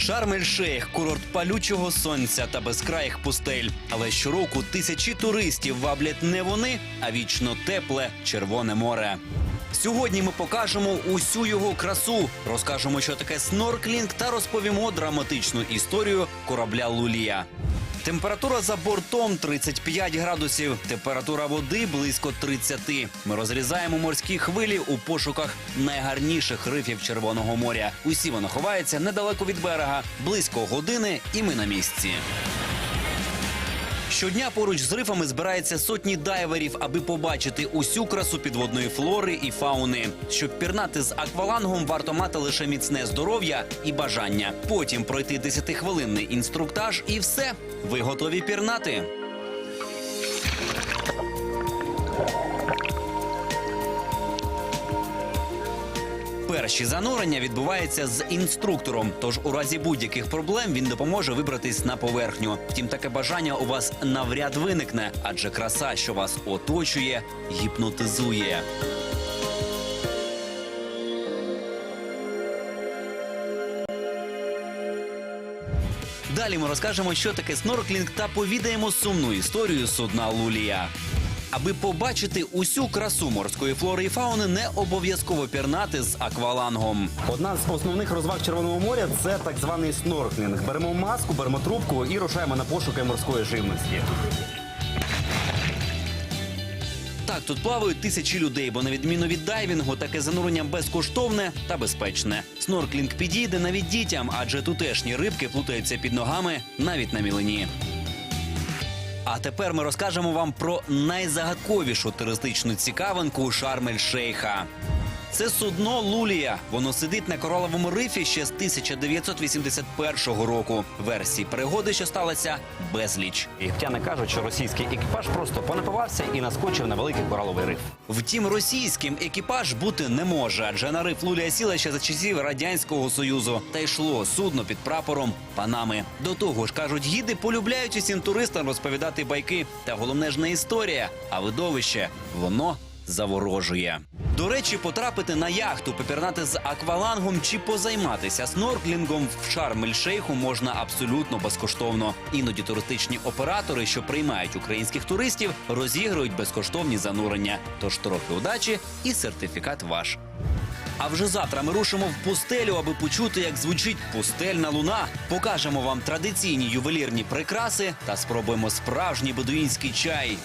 Шарм-ель-Шейх – курорт палючого сонця та безкраїх пустель. Але щороку тисячі туристів ваблять не вони, а вічно тепле Червоне море. Сьогодні ми покажемо усю його красу, розкажемо, що таке снорклінг, та розповімо драматичну історію корабля Лулія. Температура за бортом 35 градусів, температура води близько 30. Ми розрізаємо морські хвилі у пошуках найгарніших рифів Червоного моря. Усі воно ховається недалеко від берега, близько години, і ми на місці. Щодня поруч з рифами збирається сотні дайверів, аби побачити усю красу підводної флори і фауни. Щоб пірнати з аквалангом, варто мати лише міцне здоров'я і бажання. Потім пройти 10-хвилинний інструктаж, і все. Ви готові пірнати. Перші занурення відбуваються з інструктором. Тож у разі будь-яких проблем він допоможе вибратись на поверхню. Втім, таке бажання у вас навряд виникне, адже краса, що вас оточує, гіпнотизує. Далі ми розкажемо, що таке снорклінг, та повідаємо сумну історію судна Лулія. Аби побачити усю красу морської флори і фауни, не обов'язково пірнати з аквалангом. Одна з основних розваг Червоного моря це так званий снорклінг. Беремо маску, беремо трубку і рушаємо на пошуки морської живності. Так, тут плавають тисячі людей, бо на відміну від дайвінгу, таке занурення безкоштовне та безпечне. Снорклінг підійде навіть дітям, адже тутешні рибки плутаються під ногами навіть на мілині. А тепер ми розкажемо вам про найзагадковішу туристичну цікавинку Шарм-ель-Шейха. Це судно Лулія. Воно сидить на кораловому рифі ще з 1981 року. Версій пригоди, що сталося, безліч. Єгиптяни кажуть, що російський екіпаж просто понапивався і наскочив на великий кораловий риф. Втім, російським екіпаж бути не може, адже на риф Лулія сіла ще за часів радянського союзу та йшло судно під прапором Панами. До того ж, кажуть, гіди полюбляють усім туристам розповідати байки. Та головне ж не історія, а видовище воно заворожує. До речі, потрапити на яхту, попірнати з аквалангом чи позайматися снорклінгом в Шарм-ель-Шейху можна абсолютно безкоштовно. Іноді туристичні оператори, що приймають українських туристів, розігрують безкоштовні занурення. Тож трохи удачі і сертифікат ваш. А вже завтра ми рушимо в пустелю, аби почути, як звучить пустельна луна. Покажемо вам традиційні ювелірні прикраси та спробуємо справжній бедуїнський чай.